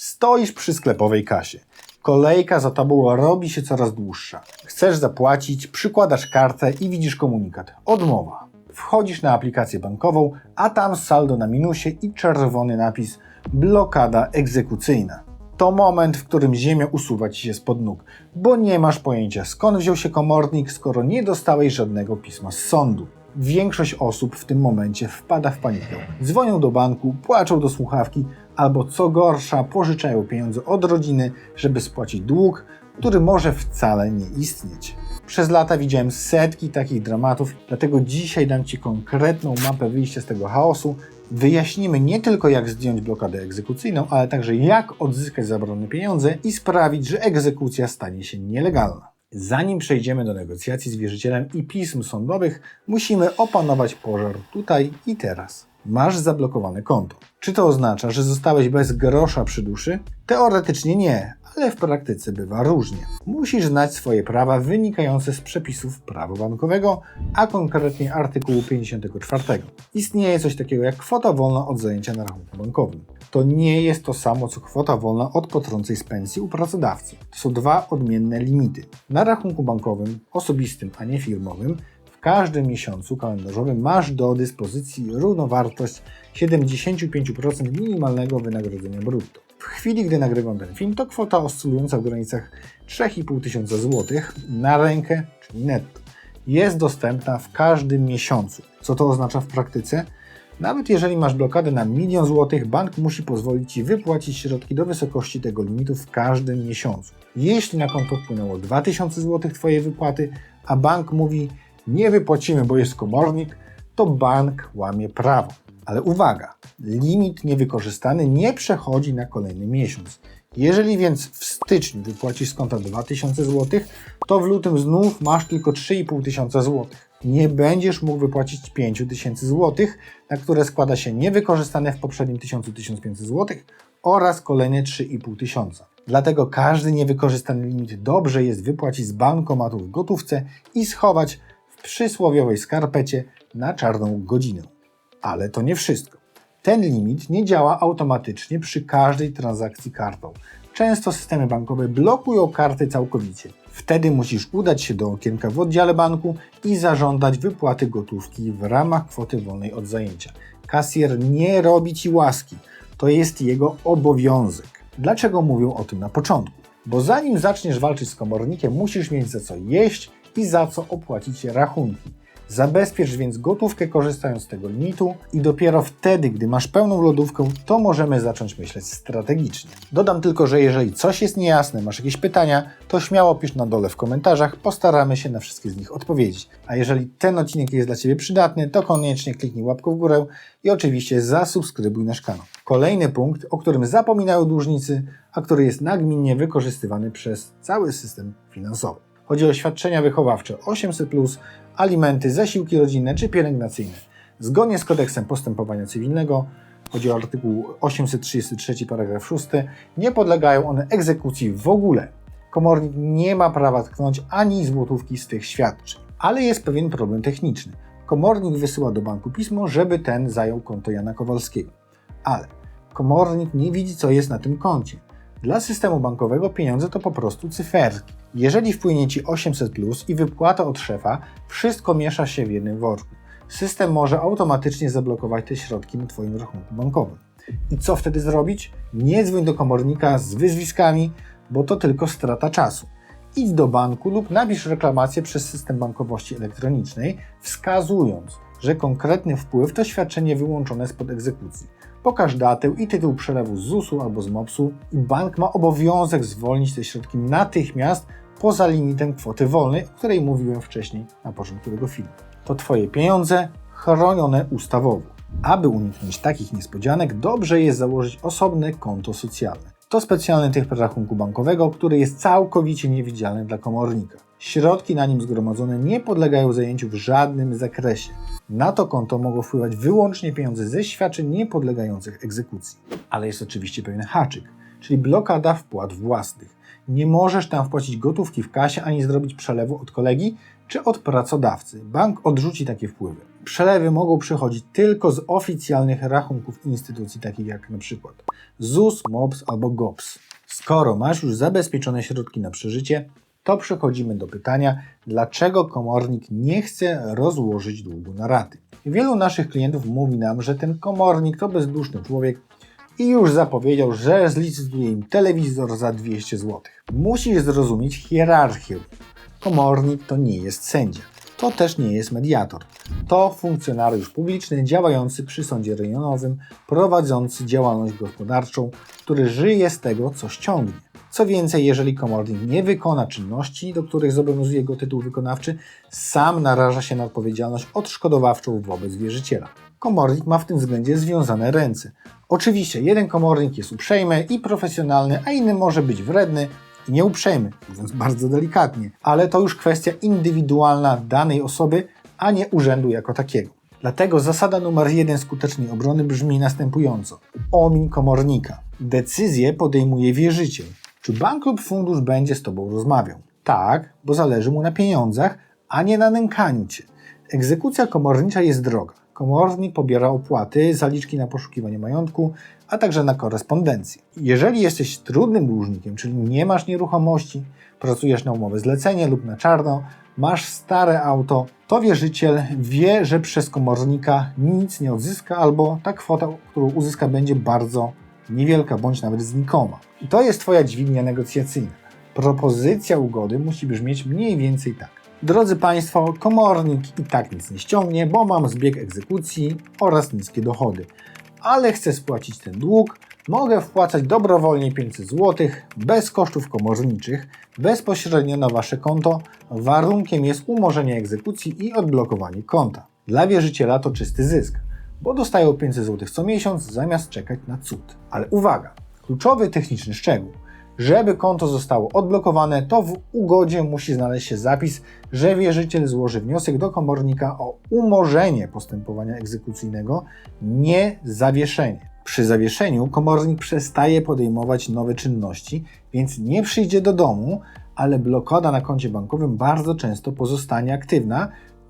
Stoisz przy sklepowej kasie. Kolejka za tobą robi się coraz dłuższa. Chcesz zapłacić, przykładasz kartę i widzisz komunikat. Odmowa. Wchodzisz na aplikację bankową, a tam saldo na minusie i czerwony napis blokada egzekucyjna. To moment, w którym ziemia usuwa ci się spod nóg, bo nie masz pojęcia skąd wziął się komornik, skoro nie dostałeś żadnego pisma z sądu. Większość osób w tym momencie wpada w panikę. Dzwonią do banku, płaczą do słuchawki, albo co gorsza, pożyczają pieniądze od rodziny, żeby spłacić dług, który może wcale nie istnieć. Przez lata widziałem setki takich dramatów, dlatego dzisiaj dam Ci konkretną mapę wyjścia z tego chaosu. Wyjaśnimy nie tylko jak zdjąć blokadę egzekucyjną, ale także jak odzyskać zabrane pieniądze i sprawić, że egzekucja stanie się nielegalna. Zanim przejdziemy do negocjacji z wierzycielem i pism sądowych, musimy opanować pożar tutaj i teraz. Masz zablokowane konto. Czy to oznacza, że zostałeś bez grosza przy duszy? Teoretycznie nie, ale w praktyce bywa różnie. Musisz znać swoje prawa wynikające z przepisów prawa bankowego, a konkretnie artykułu 54. Istnieje coś takiego jak kwota wolna od zajęcia na rachunku bankowym. To nie jest to samo co kwota wolna od potrącej z pensji u pracodawcy. To są dwa odmienne limity. Na rachunku bankowym, osobistym, a nie firmowym, w każdym miesiącu kalendarzowym masz do dyspozycji równowartość 75% minimalnego wynagrodzenia brutto. W chwili, gdy nagrywam ten film, to kwota oscylująca w granicach 3,5 tysiąca złotych na rękę, czyli netto, jest dostępna w każdym miesiącu. Co to oznacza w praktyce? Nawet jeżeli masz blokadę na milion złotych, bank musi pozwolić Ci wypłacić środki do wysokości tego limitu w każdym miesiącu. Jeśli na konto wpłynęło 2000 złotych Twojej wypłaty, a bank mówi nie wypłacimy, bo jest komornik, to bank łamie prawo. Ale uwaga, limit niewykorzystany nie przechodzi na kolejny miesiąc. Jeżeli więc w styczniu wypłacisz z konta 2000 zł, to w lutym znów masz tylko 3500 zł. Nie będziesz mógł wypłacić 5000 zł, na które składa się niewykorzystane w poprzednim 1000-1500 zł oraz kolejne 3500. Dlatego każdy niewykorzystany limit dobrze jest wypłacić z bankomatu w gotówce i schować przysłowiowej skarpecie na czarną godzinę. Ale to nie wszystko. Ten limit nie działa automatycznie przy każdej transakcji kartą. Często systemy bankowe blokują karty całkowicie. Wtedy musisz udać się do okienka w oddziale banku i zażądać wypłaty gotówki w ramach kwoty wolnej od zajęcia. Kasjer nie robi ci łaski, to jest jego obowiązek. Dlaczego mówią o tym na początku? Bo zanim zaczniesz walczyć z komornikiem, musisz mieć za co jeść i za co opłacić rachunki. Zabezpiecz więc gotówkę korzystając z tego limitu i dopiero wtedy, gdy masz pełną lodówkę, to możemy zacząć myśleć strategicznie. Dodam tylko, że jeżeli coś jest niejasne, masz jakieś pytania, to śmiało pisz na dole w komentarzach, postaramy się na wszystkie z nich odpowiedzieć. A jeżeli ten odcinek jest dla Ciebie przydatny, to koniecznie kliknij łapkę w górę i oczywiście zasubskrybuj nasz kanał. Kolejny punkt, o którym zapominają dłużnicy, a który jest nagminnie wykorzystywany przez cały system finansowy. Chodzi o świadczenia wychowawcze 800, alimenty, zasiłki rodzinne czy pielęgnacyjne. Zgodnie z kodeksem postępowania cywilnego, chodzi o artykuł 833 paragraf 6, nie podlegają one egzekucji w ogóle. Komornik nie ma prawa tknąć ani złotówki z tych świadczeń. Ale jest pewien problem techniczny. Komornik wysyła do banku pismo, żeby ten zajął konto Jana Kowalskiego. Ale komornik nie widzi, co jest na tym koncie. Dla systemu bankowego pieniądze to po prostu cyferki. Jeżeli wpłynie Ci 800 plus i wypłata od szefa, wszystko miesza się w jednym worku. System może automatycznie zablokować te środki na Twoim rachunku bankowym. I co wtedy zrobić? Nie dzwoń do komornika z wyzwiskami, bo to tylko strata czasu. Idź do banku lub napisz reklamację przez system bankowości elektronicznej, wskazując, że konkretny wpływ to świadczenie wyłączone spod egzekucji. Pokaż datę i tytuł przelewu z ZUS-u albo z MOPS-u i bank ma obowiązek zwolnić te środki natychmiast poza limitem kwoty wolnej, o której mówiłem wcześniej na początku tego filmu. To Twoje pieniądze chronione ustawowo. Aby uniknąć takich niespodzianek, dobrze jest założyć osobne konto socjalne. To specjalny typ rachunku bankowego, który jest całkowicie niewidzialny dla komornika. Środki na nim zgromadzone nie podlegają zajęciu w żadnym zakresie. Na to konto mogą wpływać wyłącznie pieniądze ze świadczeń niepodlegających egzekucji. Ale jest oczywiście pewien haczyk, czyli blokada wpłat własnych. Nie możesz tam wpłacić gotówki w kasie ani zrobić przelewu od kolegi, czy od pracodawcy. Bank odrzuci takie wpływy. Przelewy mogą przychodzić tylko z oficjalnych rachunków instytucji takich jak np. ZUS, MOPS albo GOPS. Skoro masz już zabezpieczone środki na przeżycie, to przechodzimy do pytania, dlaczego komornik nie chce rozłożyć długu na raty. Wielu naszych klientów mówi nam, że ten komornik to bezduszny człowiek i już zapowiedział, że zlicytuje im telewizor za 200 zł. Musisz zrozumieć hierarchię. Komornik to nie jest sędzia. To też nie jest mediator. To funkcjonariusz publiczny działający przy sądzie rejonowym, prowadzący działalność gospodarczą, który żyje z tego, co ściągnie. Co więcej, jeżeli komornik nie wykona czynności, do których zobowiązuje go tytuł wykonawczy, sam naraża się na odpowiedzialność odszkodowawczą wobec wierzyciela. Komornik ma w tym względzie związane ręce. Oczywiście, jeden komornik jest uprzejmy i profesjonalny, a inny może być wredny i nieuprzejmy, mówiąc bardzo delikatnie, ale to już kwestia indywidualna danej osoby, a nie urzędu jako takiego. Dlatego zasada numer jeden skutecznej obrony brzmi następująco: omiń komornika. Decyzję podejmuje wierzyciel. Czy bank lub fundusz będzie z Tobą rozmawiał? Tak, bo zależy mu na pieniądzach, a nie na nękaniu Cię. Egzekucja komornicza jest droga. Komornik pobiera opłaty, zaliczki na poszukiwanie majątku, a także na korespondencję. Jeżeli jesteś trudnym dłużnikiem, czyli nie masz nieruchomości, pracujesz na umowę zlecenie lub na czarno, masz stare auto, to wierzyciel wie, że przez komornika nic nie odzyska albo ta kwota, którą uzyska będzie bardzo niewielka bądź nawet znikoma. I to jest Twoja dźwignia negocjacyjna. Propozycja ugody musi brzmieć mniej więcej tak. Drodzy Państwo, komornik i tak nic nie ściągnie, bo mam zbieg egzekucji oraz niskie dochody. Ale chcę spłacić ten dług, mogę wpłacać dobrowolnie 500 zł, bez kosztów komorniczych, bezpośrednio na Wasze konto. Warunkiem jest umorzenie egzekucji i odblokowanie konta. Dla wierzyciela to czysty zysk, bo dostają 500 zł co miesiąc zamiast czekać na cud. Ale uwaga, kluczowy techniczny szczegół. Żeby konto zostało odblokowane, to w ugodzie musi znaleźć się zapis, że wierzyciel złoży wniosek do komornika o umorzenie postępowania egzekucyjnego, nie zawieszenie. Przy zawieszeniu komornik przestaje podejmować nowe czynności, więc nie przyjdzie do domu, ale blokada na koncie bankowym bardzo często pozostanie aktywna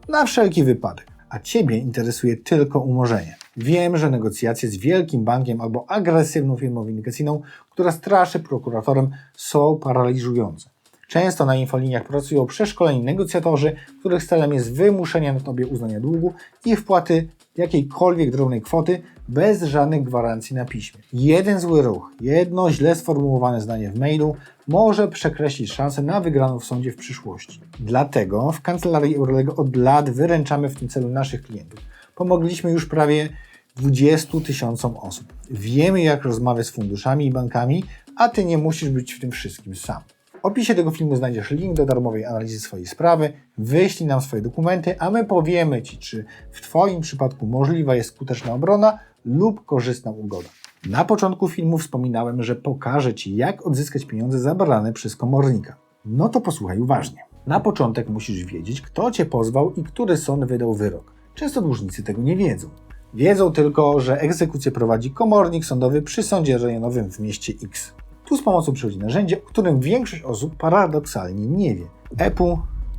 na wszelki wypadek, a Ciebie interesuje tylko umorzenie. Wiem, że negocjacje z wielkim bankiem albo agresywną firmą windykacyjną, która straszy prokuratorem, są paraliżujące. Często na infoliniach pracują przeszkoleni negocjatorzy, których celem jest wymuszenie na tobie uznania długu i wpłaty jakiejkolwiek drobnej kwoty bez żadnych gwarancji na piśmie. Jeden zły ruch, jedno źle sformułowane zdanie w mailu może przekreślić szansę na wygraną w sądzie w przyszłości. Dlatego w kancelarii Eurolego od lat wyręczamy w tym celu naszych klientów. Pomogliśmy już prawie 20 tysiącom osób. Wiemy, jak rozmawiać z funduszami i bankami, a ty nie musisz być w tym wszystkim sam. W opisie tego filmu znajdziesz link do darmowej analizy swojej sprawy. Wyślij nam swoje dokumenty, a my powiemy Ci, czy w Twoim przypadku możliwa jest skuteczna obrona lub korzystna ugoda. Na początku filmu wspominałem, że pokażę Ci, jak odzyskać pieniądze zabrane przez komornika. No to posłuchaj uważnie. Na początek musisz wiedzieć, kto Cię pozwał i który sąd wydał wyrok. Często dłużnicy tego nie wiedzą. Wiedzą tylko, że egzekucję prowadzi komornik sądowy przy sądzie rejonowym w mieście X. Tu z pomocą przychodzi narzędzie, o którym większość osób paradoksalnie nie wie. EPU,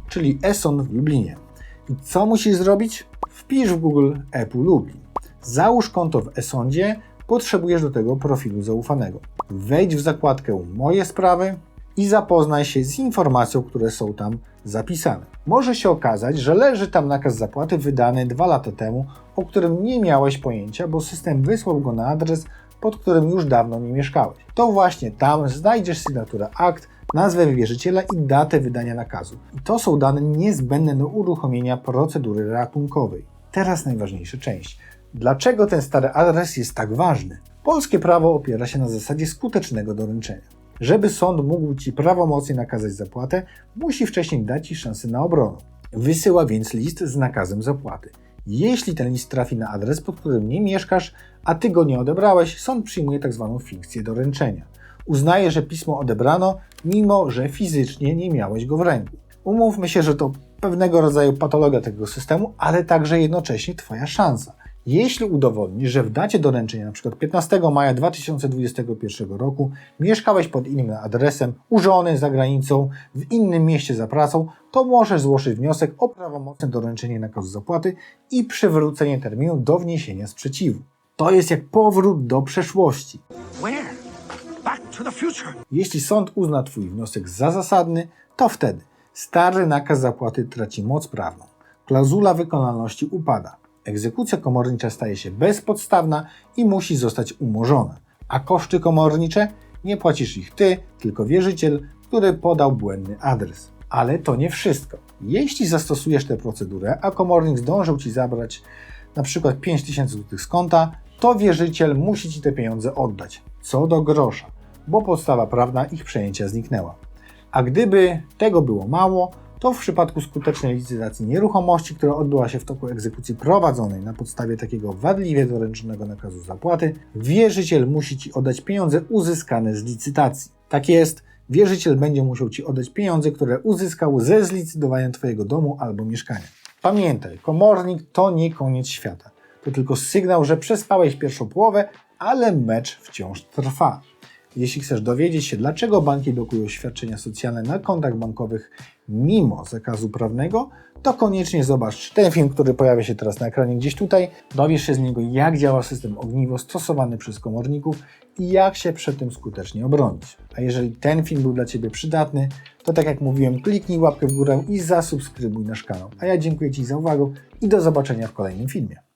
czyli ESON w Lublinie. I co musisz zrobić? Wpisz w Google EPU Lublin. Załóż konto w eSądzie, potrzebujesz do tego profilu zaufanego. Wejdź w zakładkę Moje sprawy i zapoznaj się z informacją, które są tam zapisane. Może się okazać, że leży tam nakaz zapłaty wydany dwa lata temu, o którym nie miałeś pojęcia, bo system wysłał go na adres, pod którym już dawno nie mieszkałeś. To właśnie tam znajdziesz sygnaturę akt, nazwę wierzyciela i datę wydania nakazu. I to są dane niezbędne do uruchomienia procedury ratunkowej. Teraz najważniejsza część. Dlaczego ten stary adres jest tak ważny? Polskie prawo opiera się na zasadzie skutecznego doręczenia. Żeby sąd mógł Ci prawomocnie nakazać zapłatę, musi wcześniej dać Ci szansę na obronę. Wysyła więc list z nakazem zapłaty. Jeśli ten list trafi na adres, pod którym nie mieszkasz, a Ty go nie odebrałeś, sąd przyjmuje tzw. Tak fikcję doręczenia. Uznaje, że pismo odebrano, mimo że fizycznie nie miałeś go w ręku. Umówmy się, że to pewnego rodzaju patologia tego systemu, ale także jednocześnie Twoja szansa. Jeśli udowodnisz, że w dacie doręczenia, np. 15 maja 2021 roku, mieszkałeś pod innym adresem, u żony za granicą, w innym mieście za pracą, to możesz złożyć wniosek o prawomocne doręczenie nakazu zapłaty i przywrócenie terminu do wniesienia sprzeciwu. To jest jak powrót do przeszłości. Jeśli sąd uzna Twój wniosek za zasadny, to wtedy stary nakaz zapłaty traci moc prawną. Klauzula wykonalności upada. Egzekucja komornicza staje się bezpodstawna i musi zostać umorzona. A koszty komornicze nie płacisz ich Ty, tylko wierzyciel, który podał błędny adres. Ale to nie wszystko. Jeśli zastosujesz tę procedurę, a komornik zdążył Ci zabrać przykład 5000 zł z konta, to wierzyciel musi Ci te pieniądze oddać, co do grosza, bo podstawa prawna ich przejęcia zniknęła. A gdyby tego było mało, to w przypadku skutecznej licytacji nieruchomości, która odbyła się w toku egzekucji prowadzonej na podstawie takiego wadliwie doręczonego nakazu zapłaty, wierzyciel musi Ci oddać pieniądze uzyskane z licytacji. Tak jest, wierzyciel będzie musiał Ci oddać pieniądze, które uzyskał ze zlicytowania Twojego domu albo mieszkania. Pamiętaj, komornik to nie koniec świata. To tylko sygnał, że przespałeś pierwszą połowę, ale mecz wciąż trwa. Jeśli chcesz dowiedzieć się, dlaczego banki blokują świadczenia socjalne na kontach bankowych mimo zakazu prawnego, to koniecznie zobacz ten film, który pojawia się teraz na ekranie gdzieś tutaj. Dowiesz się z niego, jak działa system ogniwo stosowany przez komorników i jak się przed tym skutecznie obronić. A jeżeli ten film był dla Ciebie przydatny, to tak jak mówiłem, kliknij łapkę w górę i zasubskrybuj nasz kanał. A ja dziękuję Ci za uwagę i do zobaczenia w kolejnym filmie.